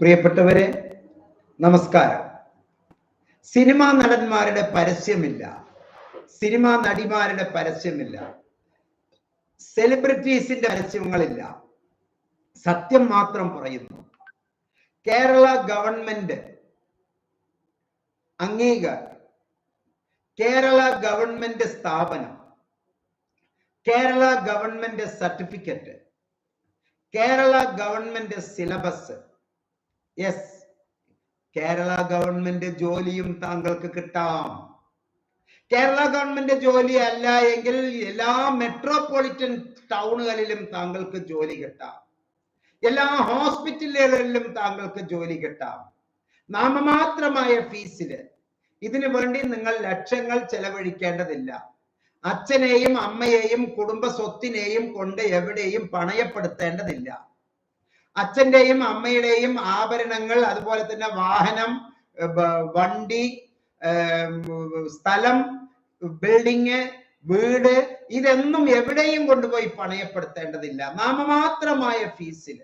പ്രിയപ്പെട്ടവരെ നമസ്കാരം. സിനിമാ നടന്മാരുടെ പരസ്യമില്ല. സിനിമാ നടിമാരുടെ പരസ്യമില്ല. സെലിബ്രിറ്റീസിന്റെ പരസ്യങ്ങളില്ല. സത്യം മാത്രം പറയുന്നു. കേരള ഗവൺമെന്റ് അംഗീകാരം. കേരള ഗവൺമെന്റ് സ്ഥാപനം. Kerala government certificate. Kerala government syllabus yes Kerala government ജോലിയും താങ്കൾക്ക് കിട്ടാം. കേരള ഗവൺമെന്റ് ജോലി അല്ല എങ്കിൽ എല്ലാ മെട്രോപൊളിറ്റൻ ടൗണുകളിലും താങ്കൾക്ക് ജോലി കിട്ടാം. എല്ലാ ഹോസ്പിറ്റലുകളിലും താങ്കൾക്ക് ജോലി കിട്ടാം. നാമമാത്രമായ ഫീസിൽ ഇതിനു വേണ്ടി നിങ്ങൾ ലക്ഷങ്ങൾ ചെലവഴിക്കേണ്ടതില്ല. അച്ഛനെയും അമ്മയെയും കുടുംബ സ്വത്തിനെയും കൊണ്ട് എവിടെയും പണയപ്പെടുത്തേണ്ടതില്ല. അച്ഛന്റെയും അമ്മയുടെയും ആഭരണങ്ങൾ അതുപോലെ തന്നെ വാഹനം വണ്ടി സ്ഥലം ബിൽഡിങ് വീട് ഇതൊന്നും എവിടെയും കൊണ്ടുപോയി പണയപ്പെടുത്തേണ്ടതില്ല. നാമമാത്രമായ ഫീസിൽ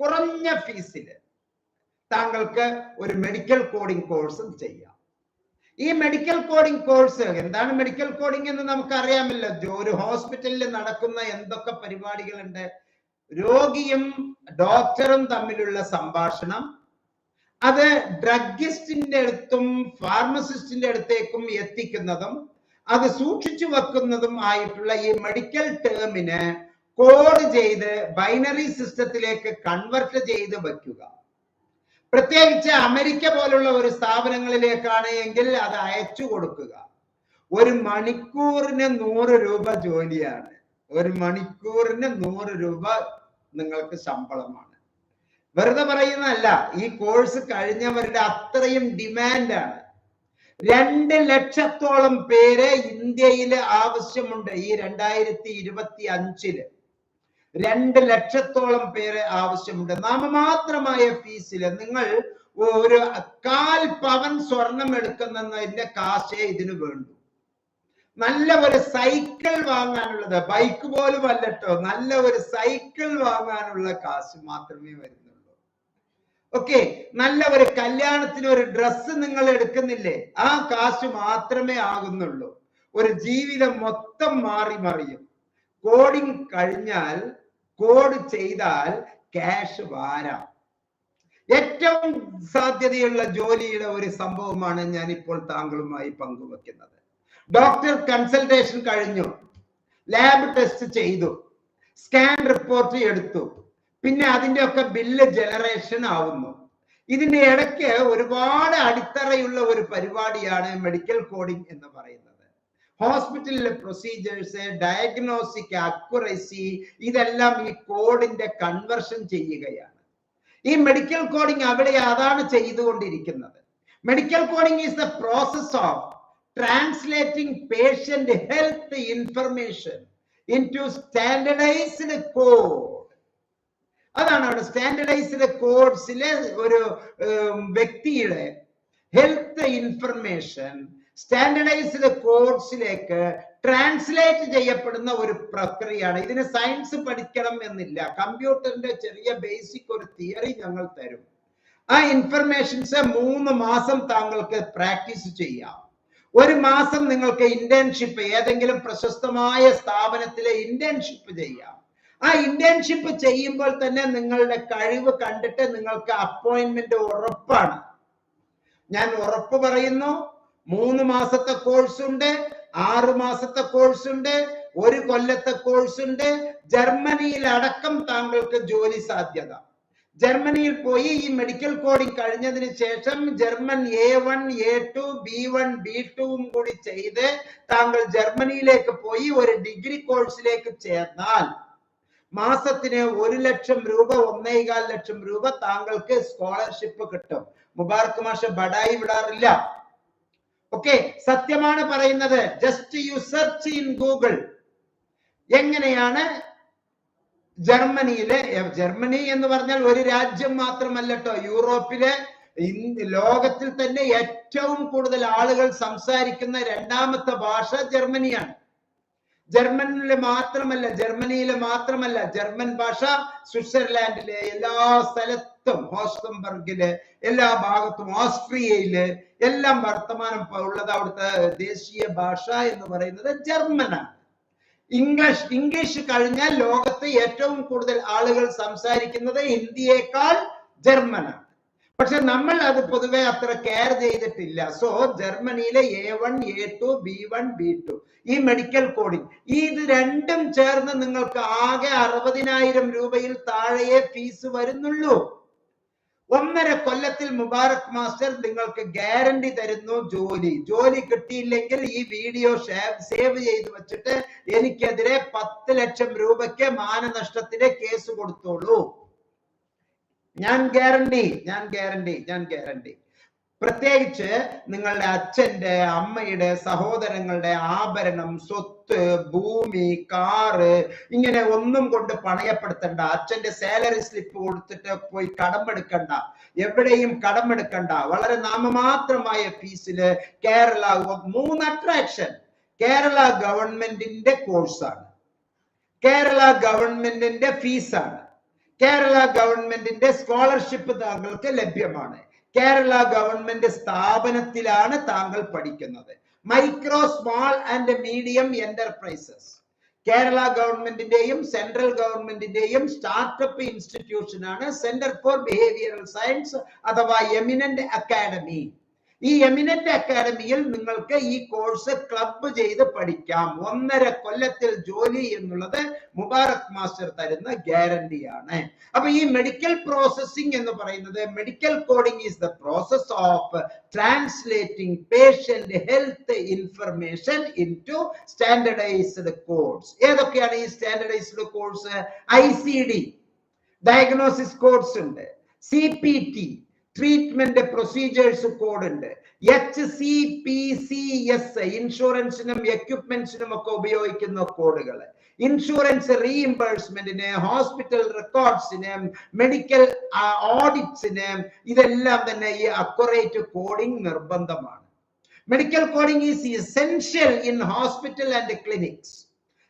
കുറഞ്ഞ ഫീസിൽ താങ്കൾക്ക് ഒരു മെഡിക്കൽ കോഡിംഗ് കോഴ്സും ചെയ്യാം. ഈ മെഡിക്കൽ കോഡിംഗ് കോഴ്സ് എന്താണ് മെഡിക്കൽ കോഡിംഗ് എന്ന് നമുക്ക് അറിയാമല്ലോ ഒരു ഹോസ്പിറ്റലിൽ നടക്കുന്ന എന്തൊക്കെ പരിപാടികളുണ്ട്? രോഗിയും ഡോക്ടറും തമ്മിലുള്ള സംഭാഷണം. അത് ഡ്രഗിസ്റ്റിന്റെ അടുത്തും ഫാർമസിസ്റ്റിന്റെ അടുത്തേക്കും എത്തിക്കുന്നതും അത് സൂക്ഷിച്ചു വെക്കുന്നതും ആയിട്ടുള്ള ഈ മെഡിക്കൽ ടേമിന് കോഡ് ചെയ്ത് ബൈനറി സിസ്റ്റത്തിലേക്ക് കൺവെർട്ട് ചെയ്ത് വെക്കുക. പ്രത്യേകിച്ച് അമേരിക്ക പോലുള്ള ഒരു സ്ഥാപനങ്ങളിലേക്കാണ് എങ്കിൽ അത് അയച്ചു കൊടുക്കുക. ഒരു മണിക്കൂറിന് നൂറ് രൂപ ജോലിയാണ്. ഒരു മണിക്കൂറിന് നൂറ് രൂപ നിങ്ങൾക്ക് ശമ്പളമാണ്. വെറുതെ പറയുന്നതല്ല ഈ കോഴ്സ് കഴിഞ്ഞവരുടെ അത്രയും ഡിമാൻഡാണ്. രണ്ട് ലക്ഷത്തോളം പേര് ഇന്ത്യയിൽ ആവശ്യമുണ്ട് ഈ രണ്ടായിരത്തി ഇരുപത്തി അഞ്ചിൽ. രണ്ട് ലക്ഷത്തോളം പേര് ആവശ്യമുണ്ട്. നാമമാത്രമായ ഫീസിൽ നിങ്ങൾ ഒരു കാൽ പവൻ സ്വർണം എടുക്കുന്നതിന്റെ കാശേ ഇതിന് വേണ്ടു. നല്ല ഒരു സൈക്കിൾ വാങ്ങാനുള്ളത് ബൈക്ക് പോലും അല്ലട്ടോ നല്ല ഒരു സൈക്കിൾ വാങ്ങാനുള്ള കാശ് മാത്രമേ വരുന്നുള്ളൂ. ഓക്കെ നല്ല ഒരു കല്യാണത്തിന് ഒരു ഡ്രസ്സ് നിങ്ങൾ എടുക്കുന്നില്ലേ ആ കാശ് മാത്രമേ ആകുന്നുള്ളൂ. ഒരു ജീവിതം മൊത്തം മാറി മറിയും. കോഡിംഗ് കഴിഞ്ഞാൽ കോഡ് ചെയ്താൽ ക്യാഷ് വാരാം. ഏറ്റവും സാധ്യതയുള്ള ജോലിയുടെ ഒരു സംഭവമാണ് ഞാൻ ഇപ്പോൾ താങ്കളുമായി പങ്കുവെക്കുന്നത്. ഡോക്ടർ കൺസൾട്ടേഷൻ കഴിഞ്ഞു. ലാബ് ടെസ്റ്റ് ചെയ്തു. സ്കാൻ റിപ്പോർട്ട് എടുത്തു. പിന്നെ അതിന്റെ ഒക്കെ ബില്ല് ജനറേഷൻ ആവുന്നു. ഇതിന്റെ ഇടയ്ക്ക് ഒരുപാട് അടിത്തറയുള്ള ഒരു പരിപാടിയാണ് മെഡിക്കൽ കോഡിംഗ് എന്ന് പറയുന്നത്. ഹോസ്പിറ്റലിലെ പ്രൊസീജിയേഴ്സ് ഡയഗ്നോസ്റ്റിക് അക്യുറസി ഇതെല്ലാം ഈ കോഡിന്റെ കൺവെർഷൻ ചെയ്യുകയാണ്. ഈ മെഡിക്കൽ കോഡിംഗ് അവിടെ അതാണ് ചെയ്തുകൊണ്ടിരിക്കുന്നത്. Medical coding is the process of translating patient health information into standardized code അതാണ് അവിടെ സ്റ്റാൻഡേർഡൈസ്ഡ് കോഡ്സിലെ ഒരു വ്യക്തിയുടെ ഹെൽത്ത് ഇൻഫർമേഷൻ സ്റ്റാൻഡർഡൈസ്ഡ് കോഡ്സിലേക്ക് ട്രാൻസ്ലേറ്റ് ചെയ്യപ്പെടുന്ന ഒരു പ്രക്രിയയാണ്. ഇതിന് സയൻസ് പഠിക്കണം എന്നില്ല. കമ്പ്യൂട്ടറിന്റെ ചെറിയ ബേസിക് ഒരു തിയറി ഞങ്ങൾ തരും. ആ ഇൻഫർമേഷൻസ് മൂന്ന് മാസം താങ്കൾക്ക് പ്രാക്ടീസ് ചെയ്യാം. ഒരു മാസം നിങ്ങൾക്ക് ഇന്റേൺഷിപ്പ് ഏതെങ്കിലും പ്രശസ്തമായ സ്ഥാപനത്തിലെ ഇന്റേൺഷിപ്പ് ചെയ്യാം. ആ ഇന്റേൺഷിപ്പ് ചെയ്യുമ്പോൾ തന്നെ നിങ്ങളുടെ കഴിവ് കണ്ടിട്ട് നിങ്ങൾക്ക് അപ്പോയിന്റ്മെന്റ് ഉറപ്പാണ്. ഞാൻ ഉറപ്പ് പറയുന്നു. മൂന്ന് മാസത്തെ കോഴ്സ് ഉണ്ട് ആറ് മാസത്തെ കോഴ്സ് ഉണ്ട് ഒരു കൊല്ലത്തെ കോഴ്സ് ഉണ്ട്. ജർമ്മനിയിൽ അടക്കം താങ്കൾക്ക് ജോലി സാധ്യത. ജർമ്മനിയിൽ പോയി ഈ മെഡിക്കൽ കോഡിംഗ് കഴിഞ്ഞതിന് ശേഷം German A one A two B one B ടുവും കൂടി ചെയ്ത് താങ്കൾ ജർമ്മനിയിലേക്ക് പോയി ഒരു ഡിഗ്രി കോഴ്സിലേക്ക് ചേർന്നാൽ മാസത്തിന് ഒരു ലക്ഷം രൂപ ഒന്നേകാൽ ലക്ഷം രൂപ താങ്കൾക്ക് സ്കോളർഷിപ്പ് കിട്ടും. മുബാർക്ക് മാഷ ബഡായി വിടാറില്ല. ഓക്കെ സത്യമാണ് പറയുന്നത്. Just you search in Google എങ്ങനെയാണ് ജർമ്മനിയിലെ ജർമ്മനി എന്ന് പറഞ്ഞാൽ ഒരു രാജ്യം മാത്രമല്ല കേട്ടോ യൂറോപ്പിലെ ലോകത്തിൽ തന്നെ ഏറ്റവും കൂടുതൽ ആളുകൾ സംസാരിക്കുന്ന രണ്ടാമത്തെ ഭാഷ ജർമ്മനിയാണ്. ജർമ്മനിലെ മാത്രമല്ല ജർമ്മനിയിലെ മാത്രമല്ല ജർമ്മൻ ഭാഷ സ്വിറ്റ്സർലാൻഡിലെ എല്ലാ സ്ഥലത്തും ഹോസ്റ്റംബർഗിൽ എല്ലാ ഭാഗത്തും ഓസ്ട്രിയയിൽ എല്ലാം വർത്തമാനം ഉള്ളത് അവിടുത്തെ ദേശീയ ഭാഷ എന്ന് പറയുന്നത് ജർമ്മനാണ്. ഇംഗ്ലീഷ് ഇംഗ്ലീഷ് കഴിഞ്ഞാൽ ലോകത്ത് ഏറ്റവും കൂടുതൽ ആളുകൾ സംസാരിക്കുന്നത് ഹിന്ദിയേക്കാൾ ജർമ്മനാണ്. പക്ഷെ നമ്മൾ അത് പൊതുവെ അത്ര കെയർ ചെയ്തിട്ടില്ല. സോ ജർമ്മനിയിലെ A one A two B one B two ഈ മെഡിക്കൽ കോഡിംഗ് ഈ ഇത് രണ്ടും ചേർന്ന് നിങ്ങൾക്ക് ആകെ അറുപതിനായിരം രൂപയിൽ താഴെയേ ഫീസ് വരുന്നുള്ളൂ. ഒന്നര കൊല്ലത്തിൽ മുബാറക് മാസ്റ്റർ നിങ്ങൾക്ക് ഗ്യാരണ്ടി തരുന്നു ജോലി. ജോലി കിട്ടിയില്ലെങ്കിൽ ഈ വീഡിയോ സേവ് ചെയ്ത് വെച്ചിട്ട് എനിക്കെതിരെ പത്ത് ലക്ഷം രൂപയ്ക്ക് മാനനഷ്ടത്തിന് കേസ് കൊടുത്തോളൂ. ഞാൻ ഗ്യാരണ്ടി ഞാൻ ഗ്യാരണ്ടി ഞാൻ ഗ്യാരണ്ടി. പ്രത്യേകിച്ച് നിങ്ങളുടെ അച്ഛന്റെ അമ്മയുടെ സഹോദരങ്ങളുടെ ആഭരണം സ്വത്ത് ഭൂമി കാറ് ഇങ്ങനെ ഒന്നും കൊണ്ട് പണയപ്പെടുത്തണ്ട. അച്ഛന്റെ സാലറി സ്ലിപ്പ് കൊടുത്തിട്ട് പോയി കടമെടുക്കണ്ട എവിടെയും കടമെടുക്കണ്ട വളരെ നാമമാത്രമായ ഫീസിൽ കേരള മൂന്ന് അട്രാക്ഷൻ കേരള ഗവൺമെന്റിന്റെ കോഴ്സാണ് കേരള ഗവൺമെന്റിന്റെ ഫീസാണ് കേരള ഗവൺമെന്റിന്റെ സ്കോളർഷിപ്പ് താങ്കൾക്ക് ലഭ്യമാണ്. കേരള ഗവൺമെന്റ് സ്ഥാപനത്തിലാണ് താങ്കൾ പഠിക്കുന്നത്. Micro small and medium enterprises. Kerala ഗവൺമെന്റിന്റെയും സെൻട്രൽ ഗവൺമെന്റിന്റെയും സ്റ്റാർട്ടപ്പ് ഇൻസ്റ്റിറ്റ്യൂഷൻ ആണ് സെന്റർ ഫോർ ബിഹേവിയറൽ സയൻസ് അഥവാ എമിനന്റ് അക്കാഡമി. ഈ എമിനന്റ് അക്കാദമിയിൽ നിങ്ങൾക്ക് ഈ കോഴ്സ് ക്ലബ് ചെയ്ത് പഠിക്കാം. ഒന്നര കൊല്ലത്തിൽ ജോലി എന്നുള്ളത് മുബാറക് മാസ്റ്റർ തരുന്ന ഗ്യാരണ്ടിയാണ് അപ്പൊ ഈ മെഡിക്കൽ പ്രോസസ്സിംഗ് എന്ന് പറയുന്നത് medical coding is the process of translating patient health information into standardized codes ഏതൊക്കെയാണ് ഈ standardized codes I C D diagnosis codes ഉണ്ട്. C P T treatment procedures code ഉണ്ട്. H C P C S ഇൻഷുറൻസിനും എക്യുപ്മെന്റ്സിനും ഒക്കെ ഉപയോഗിക്കുന്ന കോഡുകൾ insurance റീഇംബേഴ്സ്മെന്റിന് hospital റെക്കോർഡ്സിന് മെഡിക്കൽ ഓഡിറ്റ്സിന് ഇതെല്ലാം തന്നെ ഈ അക്യുറേറ്റ് കോഡിംഗ് നിർബന്ധമാണ്. Medical coding is essential in hospital and clinics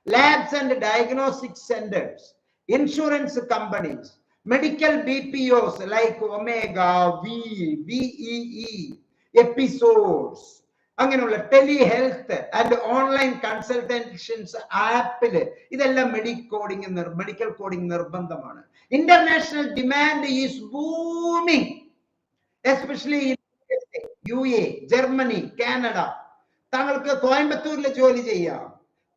labs and diagnostic centres insurance companies medical BPOs like Omega, V, VEE, episodes, അങ്ങനെയുള്ള tele health and online consultations ആപ്പിൽ ഇതെല്ലാം മെഡിക്കൽ കോഡിംഗ് മെഡിക്കൽ കോഡിംഗ് നിർബന്ധമാണ്. International demand is booming especially U A Germany Canada താങ്കൾക്ക് കോയമ്പത്തൂരിൽ ജോലി ചെയ്യാം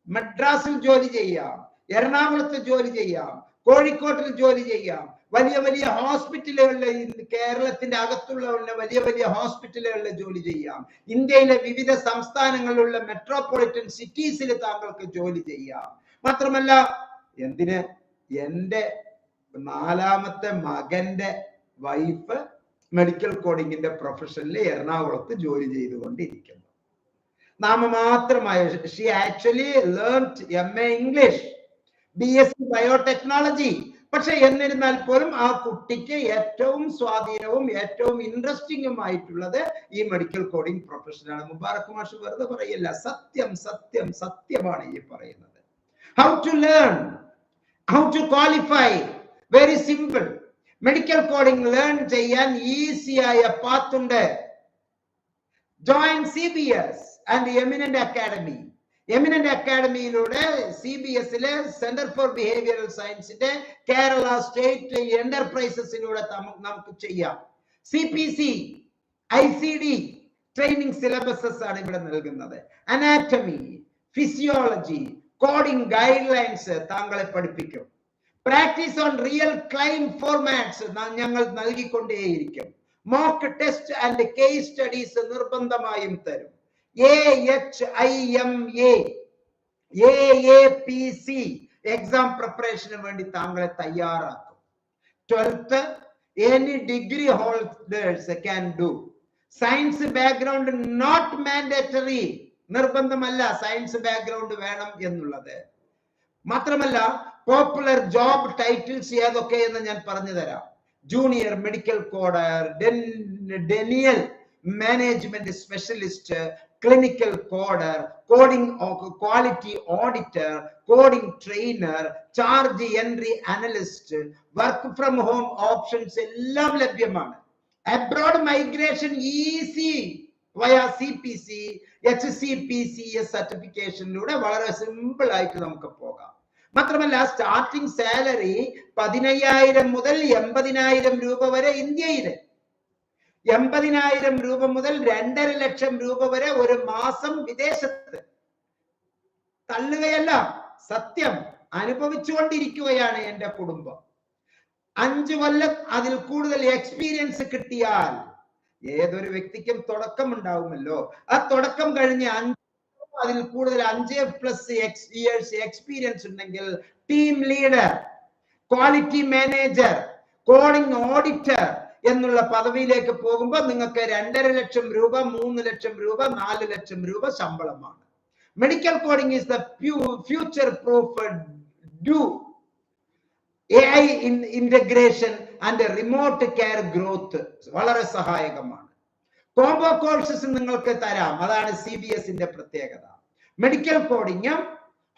മദ്രാസിൽ ജോലി ചെയ്യാം എറണാകുളത്ത് ജോലി ചെയ്യാം കോഴിക്കോട്ടിൽ ജോലി ചെയ്യാം. വലിയ വലിയ ഹോസ്പിറ്റലുകളിൽ കേരളത്തിന്റെ അകത്തുള്ള വലിയ വലിയ ഹോസ്പിറ്റലുകളിൽ ജോലി ചെയ്യാം. ഇന്ത്യയിലെ വിവിധ സംസ്ഥാനങ്ങളിലുള്ള മെട്രോപൊളിറ്റൻ സിറ്റീസിൽ താങ്കൾക്ക് ജോലി ചെയ്യാം. മാത്രമല്ല എന്തിന്? എന്റെ നാലാമത്തെ മകന്റെ വൈഫ് മെഡിക്കൽ കോഡിങ്ങിന്റെ പ്രൊഫഷനിൽ എറണാകുളത്ത് ജോലി ചെയ്തുകൊണ്ടിരിക്കുന്നു. നാമ നാമമാത്രമായ she actually learn M A English B S C biotechnology പക്ഷെ എന്നിരുന്നാൽ പോലും ആ കുട്ടിക്ക് ഏറ്റവും സ്വാധീനവും ഏറ്റവും ഇൻട്രസ്റ്റിംഗും ആയിട്ടുള്ളത് ഈ മെഡിക്കൽ കോഡിംഗ് പ്രൊഫഷനാണ് മുബാറക് മാഷ് വെറുതെ പറയില്ല. സത്യം സത്യം സത്യമാണ് ഈ പറയുന്നത്. How to learn how to qualify very simple medical coding learn ചെയ്യാൻ ഈസിയായ പാത്തുണ്ട് join C B S and eminent academy eminent അക്കാഡമിയിലൂടെ C B എസിലെ സെന്റർ ഫോർ ബിഹേവിയറൽ സയൻസിന്റെ കേരള സ്റ്റേറ്റ് എന്റർപ്രൈസസിലൂടെ നമുക്ക് ചെയ്യാം. C P C I C D training syllabuses ആണ് ഇവിടെ നൽകുന്നത്. Anatomy physiology coding guidelines താങ്കളെ പഠിപ്പിക്കും. Practice on real claim formats ഞങ്ങൾ നൽകിക്കൊണ്ടേയിരിക്കും. Mock test and case studies നിർബന്ധമായും തരും. എ എച്ച് ഐ എക്സാം പ്രിപ്പറേഷന് വേണ്ടി താങ്കളെ തയ്യാറാക്കും. Twelfth any degree holders can do science background not mandatory നിർബന്ധമല്ല science background വേണം എന്നുള്ളത്. മാത്രമല്ല പോപ്പുലർ ജോബ് ടൈറ്റിൽസ് ഏതൊക്കെ എന്ന് ഞാൻ പറഞ്ഞു തരാം. Junior medical coder denial management specialist clinical coder coding quality auditor coding trainer charge entry analyst work from home options എല്ലാം ലഭ്യമാണ്. Abroad migration easy via C P C H C P C S സർട്ടിഫിക്കേഷനിലൂടെ വളരെ simple ആയിട്ട് നമുക്ക് പോകാം. മാത്രമല്ല starting salary പതിനയ്യായിരം മുതൽ എൺപതിനായിരം രൂപ വരെ ഇന്ത്യയിൽ. എൺപതിനായിരം രൂപ മുതൽ രണ്ടര ലക്ഷം രൂപ വരെ ഒരു മാസം വിദേശത്ത്. തള്ളുകയല്ല സത്യം അനുഭവിച്ചുകൊണ്ടിരിക്കുകയാണ് എന്റെ കുടുംബം. അഞ്ചു കൊല്ലം അതിൽ കൂടുതൽ എക്സ്പീരിയൻസ് കിട്ടിയാൽ ഏതൊരു വ്യക്തിക്കും തുടക്കം ഉണ്ടാവുമല്ലോ ആ തുടക്കം കഴിഞ്ഞ് അഞ്ച് അതിൽ കൂടുതൽ അഞ്ച് പ്ലസ് ഇയേഴ്സ് എക്സ്പീരിയൻസ് ഉണ്ടെങ്കിൽ team leader quality manager coding auditor എന്നുള്ള പദവിയിലേക്ക് പോകുമ്പോൾ നിങ്ങൾക്ക് രണ്ടര ലക്ഷം രൂപ മൂന്ന് ലക്ഷം രൂപ നാല് ലക്ഷം രൂപ ശമ്പളമാണ്. Medical coding is the future proof due A I integration and remote care growth വളരെ സഹായകമാണ്. കോംബോ കോഴ്സസ് നിങ്ങൾക്ക് തരാം. അതാണ് സി ബി എസിന്റെ പ്രത്യേകത. മെഡിക്കൽ കോഡിങ്ങും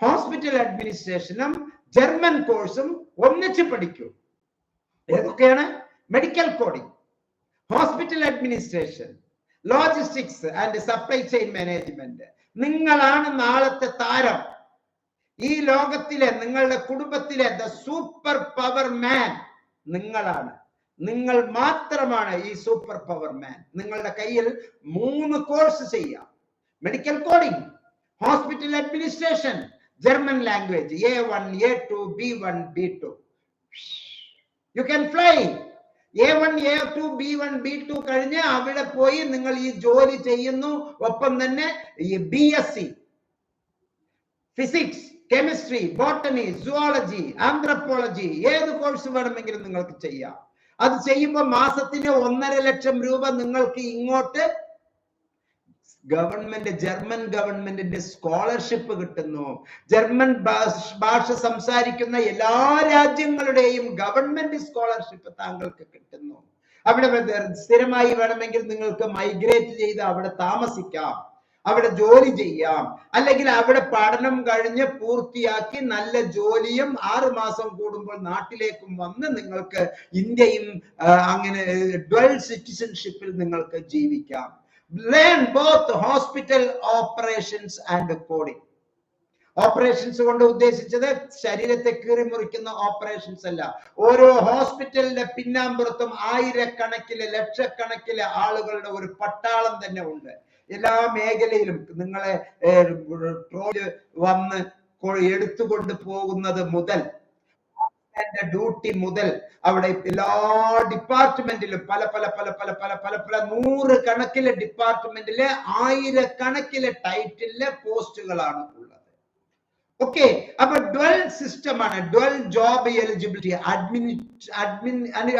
ഹോസ്പിറ്റൽ അഡ്മിനിസ്ട്രേഷനും ജർമ്മൻ കോഴ്സും ഒന്നിച്ച് പഠിക്കൂ. ഏതൊക്കെയാണ്? Medical coding hospital administration logistics and supply chain management നിങ്ങളാണ് നാളത്തെ താരം. ഈ ലോകത്തിലെ നിങ്ങളുടെ കുടുംബത്തിലെ ദ സൂപ്പർ പവർ മാൻ നിങ്ങളാണ്. നിങ്ങൾ മാത്രമാണ് ഈ സൂപ്പർ പവർ മാൻ നിങ്ങളുടെ കയ്യിൽ മൂന്ന് കോഴ്സ് ചെയ്യാം. Medical coding hospital administration German language A one A two B one B two you can fly A one A two B one B two കഴിഞ്ഞ് അവിടെ പോയി നിങ്ങൾ ഈ ജോലി ചെയ്യുന്നു. ഒപ്പം തന്നെ ഈ B S C physics chemistry botany zoology anthropology ഏത് കോഴ്സ് വേണമെങ്കിലും നിങ്ങൾക്ക് ചെയ്യാം. അത് ചെയ്യുമ്പോൾ മാസത്തിന് ഒന്നര ലക്ഷം രൂപ നിങ്ങൾക്ക് ഇങ്ങോട്ട് ഗവൺമെന്റ് ജർമ്മൻ ഗവൺമെന്റിന്റെ സ്കോളർഷിപ്പ് കിട്ടുന്നു. ജർമ്മൻ ഭാഷ സംസാരിക്കുന്ന എല്ലാ രാജ്യങ്ങളുടെയും ഗവൺമെന്റ് സ്കോളർഷിപ്പ് താങ്കൾക്ക് കിട്ടുന്നു. അവിടെ സ്ഥിരമായി വേണമെങ്കിൽ നിങ്ങൾക്ക് മൈഗ്രേറ്റ് ചെയ്ത് അവിടെ താമസിക്കാം. അവിടെ ജോലി ചെയ്യാം. അല്ലെങ്കിൽ അവിടെ പഠനം കഴിഞ്ഞ് പൂർത്തിയാക്കി നല്ല ജോലിയും ആറ് മാസം കൂടുമ്പോൾ നാട്ടിലേക്കും വന്ന് നിങ്ങൾക്ക് ഇന്ത്യയും അങ്ങനെ ഡ്വൽ സിറ്റിസൺഷിപ്പിൽ നിങ്ങൾക്ക് ജീവിക്കാം. Learn both hospital operations and coding operations കൊണ്ട് ഉദ്ദേശിച്ചത് ശരീരത്തെ കീറി മുറിക്കുന്ന ഓപ്പറേഷൻസ് അല്ല. ഓരോ ഹോസ്പിറ്റലിന്റെ പിന്നാമ്പുറത്തും ആയിരക്കണക്കിൽ ലക്ഷക്കണക്കിൽ ആളുകളുടെ ഒരു പട്ടാളം തന്നെ ഉണ്ട്. എല്ലാ മേഖലയിലും നിങ്ങളെ ട്രോൾ വന്ന് എടുത്തുകൊണ്ട് പോകുന്നത് മുതൽ ഡ്യൂട്ടി മുതൽ അവിടെ എല്ലാ ഡിപ്പാർട്ട്മെന്റിലും പല പല പല പല പല പല പല നൂറ് കണക്കിലെ ഡിപ്പാർട്ട്മെന്റിലെ ആയിരക്കണക്കിലെ ടൈറ്റിലെ പോസ്റ്റുകളാണ് ഉള്ളത്. ഓക്കെ അപ്പൊ ഡ്വൽ സിസ്റ്റം ആണ് ഡ്വൽ ജോബ് എലിജിബിലിറ്റി. അഡ്മിനി അഡ്മിൻ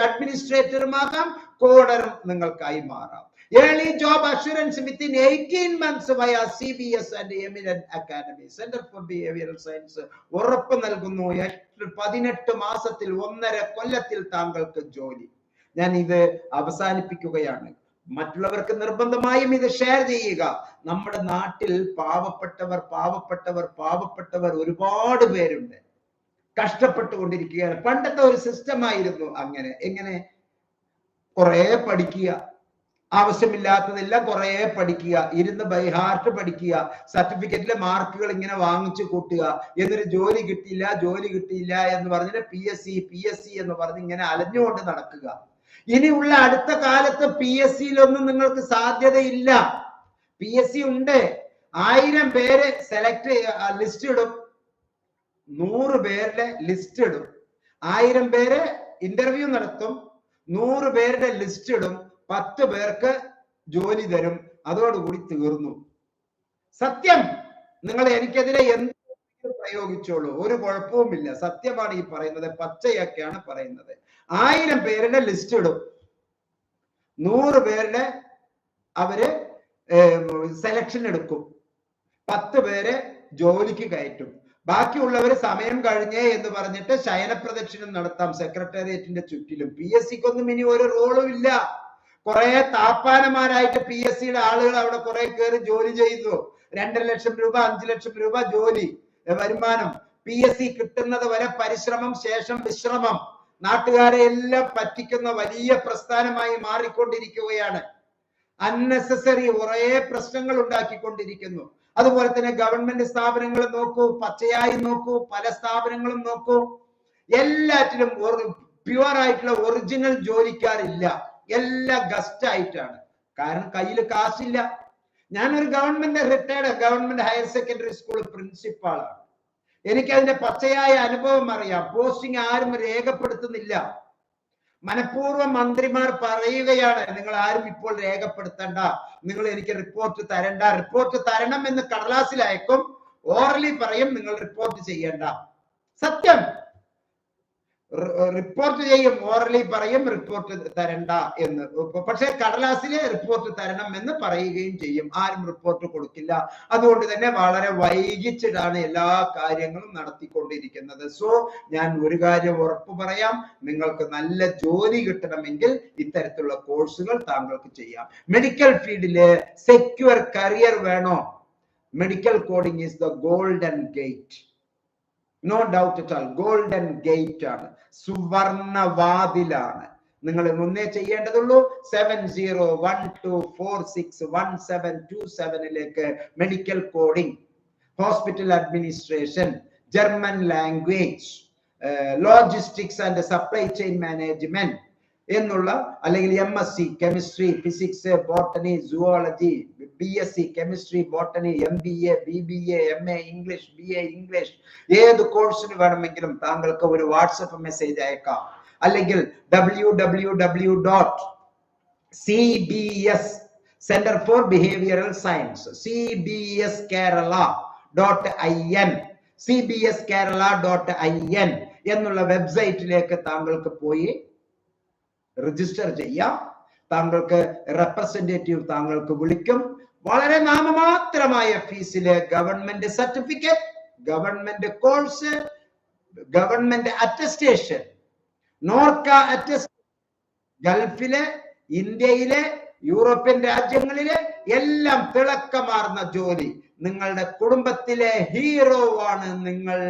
അഡ്മിനിസ്ട്രേറ്ററുമാകാം കോഡറും നിങ്ങൾക്കായി മാറാം. Early job assurance within eighteen months via C B S and eminent academy centre for behavioural science ഉറപ്പ് നൽകുന്നു. പതിനെട്ട് മാസത്തിൽ ഒന്നര കൊല്ലത്തിൽ താങ്കൾക്ക് ജോലി. ഞാൻ ഇത് അവസാനിപ്പിക്കുകയാണ്. മറ്റുള്ളവർക്ക് നിർബന്ധമായും ഇത് ഷെയർ ചെയ്യുക. നമ്മുടെ നാട്ടിൽ പാവപ്പെട്ടവർ പാവപ്പെട്ടവർ പാവപ്പെട്ടവർ ഒരുപാട് പേരുണ്ട്. കഷ്ടപ്പെട്ടുകൊണ്ടിരിക്കുകയാണ്. പണ്ടത്തെ ഒരു സിസ്റ്റം ആയിരുന്നു അങ്ങനെ. എങ്ങനെ? കുറെ പഠിക്കുക. ആവശ്യമില്ലാത്തതെല്ലാം കുറെ പഠിക്കുക ഇരുന്ന് ബൈഹാർട്ട് പഠിക്കുക സർട്ടിഫിക്കറ്റിലെ മാർക്കുകൾ ഇങ്ങനെ വാങ്ങിച്ചു കൂട്ടുക എന്നിട്ട് ജോലി കിട്ടിയില്ല ജോലി കിട്ടിയില്ല എന്ന് പറഞ്ഞിട്ട് P S C P S C എന്ന് പറഞ്ഞ് ഇങ്ങനെ അലഞ്ഞുകൊണ്ട് നടക്കുക. ഇനിയുള്ള അടുത്ത കാലത്ത് പി എസ് സിയിലൊന്നും നിങ്ങൾക്ക് സാധ്യതയില്ല. പി എസ് സി ഉണ്ട്. ആയിരം പേര് സെലക്ട് ലിസ്റ്റ് ഇടും. നൂറ് പേരുടെ ലിസ്റ്റ് ഇടും. ആയിരം പേര് ഇന്റർവ്യൂ നടത്തും. നൂറ് പേരുടെ ലിസ്റ്റ് ഇടും. പത്ത് പേർക്ക് ജോലി തരും. അതോടുകൂടി തീർന്നു. സത്യം. നിങ്ങൾ എനിക്കെതിരെ എന്ത് പ്രയോഗിച്ചോളൂ? ഒരു കുഴപ്പവുമില്ല. സത്യമാണ് ഈ പറയുന്നത്. പച്ചയൊക്കെയാണ് പറയുന്നത്. ആയിരം പേരുടെ ലിസ്റ്റ് ഇടും. നൂറ് പേരുടെ അവർ സെലക്ഷൻ എടുക്കും. പത്ത് പേരെ ജോലിക്ക് കയറ്റും. ബാക്കിയുള്ളവർ സമയം കഴിഞ്ഞേ എന്ന് പറഞ്ഞിട്ട് ശയനപ്രദക്ഷിണം നടത്താം സെക്രട്ടേറിയറ്റിന്റെ ചുറ്റിലും. പി എസ് സിക്കൊന്നും ഇനി ഒരു റോളും ഇല്ല. കുറെ താപ്പാനമാരായിട്ട് പി എസ് സിയുടെ ആളുകൾ അവിടെ കുറെ കയറി ജോലി ചെയ്തു രണ്ടര ലക്ഷം രൂപ അഞ്ചു ലക്ഷം രൂപ ജോലി വരുമാനം. പി എസ് സി കിട്ടുന്നത് വരെ പരിശ്രമം ശേഷം വിശ്രമം. നാട്ടുകാരെ എല്ലാം പറ്റിക്കുന്ന വലിയ പ്രസ്ഥാനമായി മാറിക്കൊണ്ടിരിക്കുകയാണ്. അൺനെസസറി കുറെ പ്രശ്നങ്ങൾ ഉണ്ടാക്കിക്കൊണ്ടിരിക്കുന്നു. അതുപോലെ തന്നെ ഗവൺമെന്റ് സ്ഥാപനങ്ങൾ നോക്കൂ പച്ചയായി നോക്കൂ പല സ്ഥാപനങ്ങളും നോക്കൂ. എല്ലാറ്റിലും പ്യുവർ ആയിട്ടുള്ള ഒറിജിനൽ ജോലിക്കാരില്ല. എല്ലാം ഗസ്റ്റ് ആയിട്ടാണ്. കാരണം കയ്യിൽ കാശില്ല. ഞാനൊരു government retired government higher secondary school പ്രിൻസിപ്പാളാണ് എനിക്ക് അതിന്റെ പച്ചയായ അനുഭവം അറിയാം. പോസ്റ്റിംഗ് ആരും രേഖപ്പെടുത്തുന്നില്ല. മനഃപൂർവം മന്ത്രിമാർ പറയുകയാണ് നിങ്ങൾ ആരും ഇപ്പോൾ രേഖപ്പെടുത്തണ്ട. നിങ്ങൾ എനിക്ക് റിപ്പോർട്ട് തരണ്ട. റിപ്പോർട്ട് തരണം എന്ന് കടലാസിൽ അയക്കും. ഓറലി പറയും നിങ്ങൾ റിപ്പോർട്ട് ചെയ്യണ്ട. സത്യം. റിപ്പോർട്ട് ചെയ്യും ഓറലി പറയും റിപ്പോർട്ട് തരണ്ട എന്ന്. പക്ഷെ കടലാസിൽ റിപ്പോർട്ട് തരണം എന്ന് പറയുകയും ചെയ്യും. ആരും റിപ്പോർട്ട് കൊടുക്കില്ല. അതുകൊണ്ട് തന്നെ വളരെ വൈകിച്ചിട്ടാണ് എല്ലാ കാര്യങ്ങളും നടത്തിക്കൊണ്ടിരിക്കുന്നത്. സോ ഞാൻ ഒരു കാര്യം ഉറപ്പ് പറയാം. നിങ്ങൾക്ക് നല്ല ജോലി കിട്ടണമെങ്കിൽ ഇത്തരത്തിലുള്ള കോഴ്സുകൾ താങ്കൾക്ക് ചെയ്യാം. മെഡിക്കൽ ഫീൽഡിൽ സെക്യൂർ കരിയർ വേണോ? Medical coding is the golden gate no doubt at all golden gate ആണ്. സുവർണ വാതിലാണ് നിങ്ങൾ മുന്നേ ചെയ്യേണ്ടതുള്ളൂ. Seven zero one two four six one seven two സെവനിലേക്ക് medical coding hospital administration German language logistics and supply chain management എന്നുള്ള അല്ലെങ്കിൽ M S C chemistry physics botany zoology B S C chemistry botany M B A B B A M A English B A English ഏത് കോഴ്സിന് വേണമെങ്കിലും താങ്കൾക്ക് ഒരു WhatsApp message അയക്കാം. അല്ലെങ്കിൽ W W W dot C B S centre for behavioural science C B S Kerala dot I N C B S Kerala dot I N എന്നുള്ള വെബ്സൈറ്റിലേക്ക് താങ്കൾക്ക് പോയി രജിസ്റ്റർ ചെയ്യാം. താങ്കൾക്ക് റെപ്രസെന്റേറ്റീവ് താങ്കൾക്ക് വിളിക്കും. വളരെ നാമമാത്രമായ ഫീസിൽ government certificate government course government attestation Norka attest ഗൾഫിലെ ഇന്ത്യയിലെ യൂറോപ്യൻ രാജ്യങ്ങളിലെ എല്ലാം തിളക്കമാർന്ന ജോലി. നിങ്ങളുടെ കുടുംബത്തിലെ ഹീറോ ആണ് നിങ്ങൾ.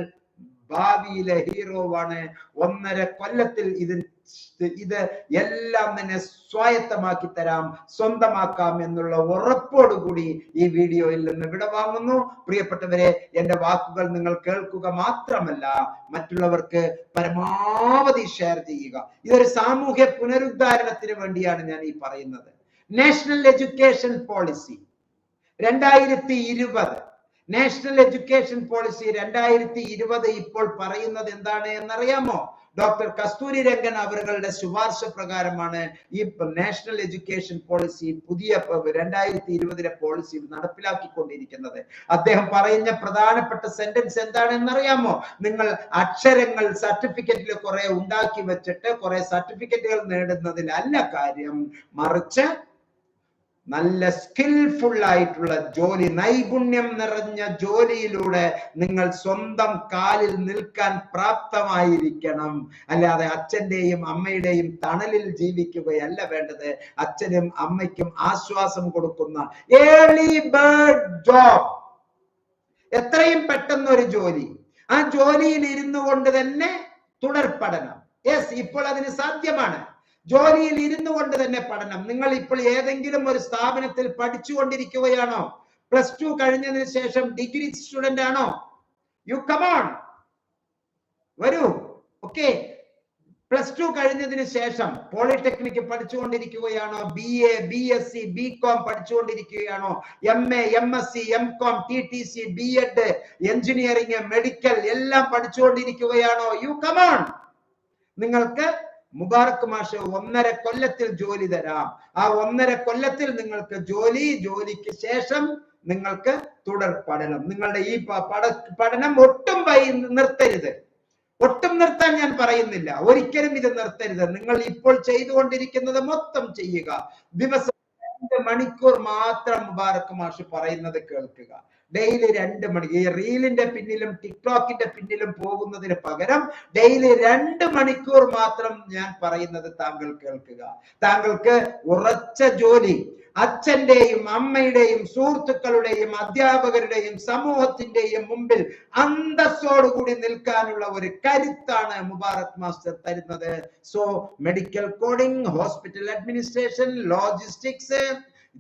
ഭാവിയിലെ ഹീറോവാണ് ഒന്നര കൊല്ലത്തിൽ ഇത് ഇത് എല്ലാം തന്നെ സ്വായത്തമാക്കി തരാം സ്വന്തമാക്കാം എന്നുള്ള ഉറപ്പോടുകൂടി ഈ വീഡിയോയിൽ നിന്ന് വിട വാങ്ങുന്നു. പ്രിയപ്പെട്ടവരെ എന്റെ വാക്കുകൾ നിങ്ങൾ കേൾക്കുക മാത്രമല്ല മറ്റുള്ളവർക്ക് പരമാവധി ഷെയർ ചെയ്യുക. ഇതൊരു സാമൂഹ്യ പുനരുദ്ധാരണത്തിന് വേണ്ടിയാണ് ഞാൻ ഈ പറയുന്നത്. നാഷണൽ എഡ്യൂക്കേഷൻ പോളിസി രണ്ടായിരത്തി ഇരുപത്. നാഷണൽ എഡ്യൂക്കേഷൻ പോളിസി രണ്ടായിരത്തി ഇരുപത് ഇപ്പോൾ പറയുന്നത് എന്താണ് എന്നറിയാമോ? ഡോക്ടർ കസ്തൂരി രംഗൻ അവരുടെ ശുപാർശ പ്രകാരമാണ് ഈ നാഷണൽ എഡ്യൂക്കേഷൻ പോളിസി പുതിയ രണ്ടായിരത്തി ഇരുപതിലെ പോളിസി നടപ്പിലാക്കിക്കൊണ്ടിരിക്കുന്നത്. അദ്ദേഹം പറയുന്ന പ്രധാനപ്പെട്ട സെന്റൻസ് എന്താണെന്ന് അറിയാമോ നിങ്ങൾ അക്ഷരങ്ങൾ സർട്ടിഫിക്കറ്റിൽ കുറെ ഉണ്ടാക്കി വെച്ചിട്ട് കുറെ സർട്ടിഫിക്കറ്റുകൾ നേടുന്നതിലല്ല കാര്യം. മറിച്ച് നല്ല സ്കിൽഫുൾ ആയിട്ടുള്ള ജോലി നൈപുണ്യം നിറഞ്ഞ ജോലിയിലൂടെ നിങ്ങൾ സ്വന്തം കാലിൽ നിൽക്കാൻ പ്രാപ്തമായിരിക്കണം. അല്ലാതെ അച്ഛന്റെയും അമ്മയുടെയും തണലിൽ ജീവിക്കുകയല്ല വേണ്ടത്. അച്ഛനും അമ്മയ്ക്കും ആശ്വാസം കൊടുക്കുന്ന ഏർലി ബേർഡ് ജോബ് എത്രയും പെട്ടെന്ന് ഒരു ജോലി. ആ ജോലിയിൽ ഇരുന്നു കൊണ്ട് തന്നെ തുടർ പഠനം യെസ് ഇപ്പോൾ അതിന് സാധ്യമാണ്. ജോലിയിൽ ഇരുന്നു കൊണ്ട് തന്നെ പഠനം. നിങ്ങൾ ഇപ്പോൾ ഏതെങ്കിലും ഒരു സ്ഥാപനത്തിൽ പഠിച്ചുകൊണ്ടിരിക്കുകയാണോ? പ്ലസ് ടു കഴിഞ്ഞതിന് ശേഷം ഡിഗ്രി സ്റ്റുഡന്റ് ആണോ? യു കമോൺ വരൂ. ഓക്കെ പ്ലസ് ടു കഴിഞ്ഞതിന് ശേഷം polytechnic പഠിച്ചുകൊണ്ടിരിക്കുകയാണോ? B A B S C B com പഠിച്ചുകൊണ്ടിരിക്കുകയാണോ? M A M S C M com T T C B ed engineering medical എല്ലാം പഠിച്ചുകൊണ്ടിരിക്കുകയാണോ? U come on നിങ്ങൾക്ക് മുബാറക് മാഷ് ഒന്നര കൊല്ലത്തിൽ ജോലി തരാം. ആ ഒന്നര കൊല്ലത്തിൽ നിങ്ങൾക്ക് ജോലി ജോലിക്ക് ശേഷം നിങ്ങൾക്ക് തുടർ പഠനം. നിങ്ങളുടെ ഈ പഠനം ഒട്ടും നിർത്തരുത്. ഒട്ടും നിർത്താൻ ഞാൻ പറയുന്നില്ല. ഒരിക്കലും ഇത് നിർത്തരുത്. നിങ്ങൾ ഇപ്പോൾ ചെയ്തുകൊണ്ടിരിക്കുന്നത് മൊത്തം ചെയ്യുക. ദിവസം രണ്ട് മണിക്കൂർ മാത്രം മുബാറക് മാഷ് പറയുന്നത് കേൾക്കുക. ഡെയിലി രണ്ട് മണി ഈ റീലിന്റെ പിന്നിലും ടിക്ടോക്കിന്റെ പിന്നിലും പോകുന്നതിന് പകരം ഡെയിലി രണ്ട് മണിക്കൂർ മാത്രം ഞാൻ പറയുന്നത് താങ്കൾ കേൾക്കുക. താങ്കൾക്ക് ഉറച്ച ജോലി അച്ഛന്റെയും അമ്മയുടെയും സുഹൃത്തുക്കളുടെയും അധ്യാപകരുടെയും സമൂഹത്തിന്റെയും മുമ്പിൽ അന്തസ്സോടുകൂടി നിൽക്കാനുള്ള ഒരു കരുത്താണ് മുബാറക് മാസ്റ്റർ തരുന്നത്. So medical coding hospital administration logistics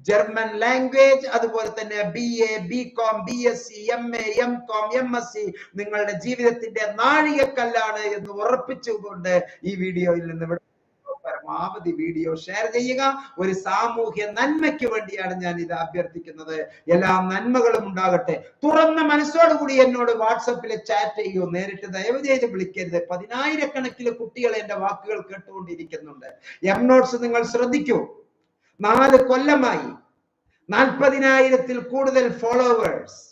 German language അതുപോലെ തന്നെ B A B com B S C M A M com M S C നിങ്ങളുടെ ജീവിതത്തിന്റെ നാഴികക്കല്ലാണ് എന്ന് ഉറപ്പിച്ചുകൊണ്ട് ഈ വീഡിയോയിൽ നിന്ന് പരമാവധി വീഡിയോ ഷെയർ ചെയ്യുക. ഒരു സാമൂഹ്യ നന്മയ്ക്ക് വേണ്ടിയാണ് ഞാൻ ഇത് അഭ്യർത്ഥിക്കുന്നത്. എല്ലാ നന്മകളും ഉണ്ടാകട്ടെ. തുറന്ന മനസ്സോടുകൂടി എന്നോട് വാട്സപ്പിൽ ചാറ്റ് ചെയ്യൂ. നേരിട്ട് ദയവ് ചെയ്ത് വിളിക്കരുത്. പതിനായിരക്കണക്കിന് കുട്ടികൾ എന്റെ വാക്കുകൾ കേട്ടുകൊണ്ടിരിക്കുന്നുണ്ട്. എം നോട്ട്സ് നിങ്ങൾ ശ്രദ്ധിക്കൂ. നാല് കൊല്ലമായി. നാൽപ്പതിനായിരത്തിൽ കൂടുതൽ ഫോളോവേഴ്സ്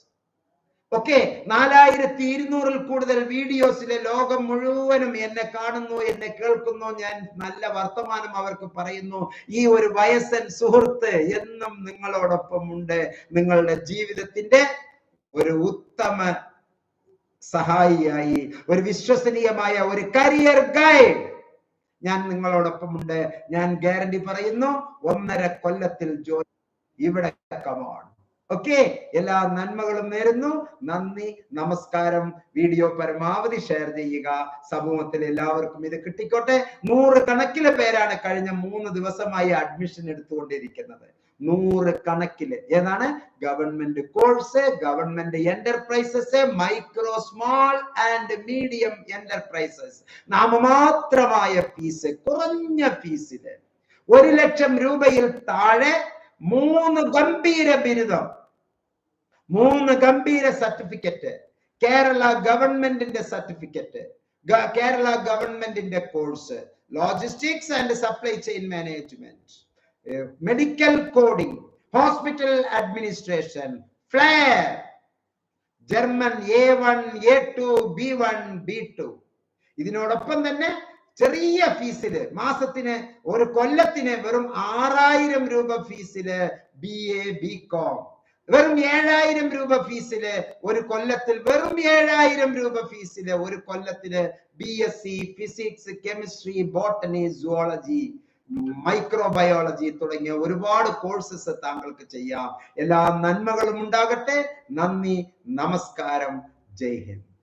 ഓക്കെ നാലായിരത്തി ഇരുന്നൂറിൽ കൂടുതൽ വീഡിയോസിലെ ലോകം മുഴുവനും എന്നെ കാണുന്നു എന്നെ കേൾക്കുന്നു. ഞാൻ നല്ല വർത്തമാനം അവർക്ക് പറയുന്നു. ഈ ഒരു വയസ്സൻ സുഹൃത്ത് എന്നും നിങ്ങളോടൊപ്പം ഉണ്ട്. നിങ്ങളുടെ ജീവിതത്തിന്റെ ഒരു ഉത്തമ സഹായിയായി ഒരു വിശ്വസനീയമായ ഒരു കരിയർ ഗൈഡ് ഞാൻ നിങ്ങളോടൊപ്പം ഉണ്ട് ഞാൻ ഗ്യാരണ്ടി പറയുന്നു ഒന്നര കൊല്ലത്തിൽ ജോലി ഇവിടെ കമോൺ ഓക്കെ എല്ലാ നന്മകളും നേരുന്നു. നന്ദി നമസ്കാരം. വീഡിയോ പരമാവധി ഷെയർ ചെയ്യുക. സമൂഹത്തിൽ എല്ലാവർക്കും ഇത് കിട്ടിക്കോട്ടെ. നൂറ് കണക്കിലെ പേരാണ് കഴിഞ്ഞ മൂന്ന് ദിവസമായി അഡ്മിഷൻ എടുത്തുകൊണ്ടിരിക്കുന്നത്. നൂറ് കണക്കിൽ ഏതാണ്? Government course government enterprises micro small and medium enterprises. നാമമാത്രമായ ഫീസ് കുറഞ്ഞ ഫീസിൽ ഒരു ലക്ഷം രൂപയിൽ താഴെ മൂന്ന് ഗംഭീര ബിരുദം. മൂന്ന് ഗംഭീര സർട്ടിഫിക്കറ്റ്. കേരള ഗവൺമെന്റിന്റെ സർട്ടിഫിക്കറ്റ്. കേരള ഗവൺമെന്റിന്റെ course. Logistics and supply chain management. Medical coding hospital administration flyer German A one A two B one B two ഇതിനോടൊപ്പം തന്നെ ചെറിയ ഫീസിൽ മാസത്തിന് ഒരു കൊല്ലത്തിന് വെറും ആറായിരം രൂപ ഫീസിൽ ബി എ ബി കോം വെറും ഏഴായിരം രൂപ ഫീസിൽ ഒരു കൊല്ലത്തിൽ വെറും ഏഴായിരം രൂപ ഫീസിൽ ഒരു കൊല്ലത്തിൽ B S C physics chemistry botany zoology microbiology തുടങ്ങിയ ഒരുപാട് കോഴ്സസ് താങ്കൾക്ക് ചെയ്യാം. എല്ലാ നന്മകളും ഉണ്ടാകട്ടെ. നന്ദി നമസ്കാരം. ജയ് ഹിന്ദ്.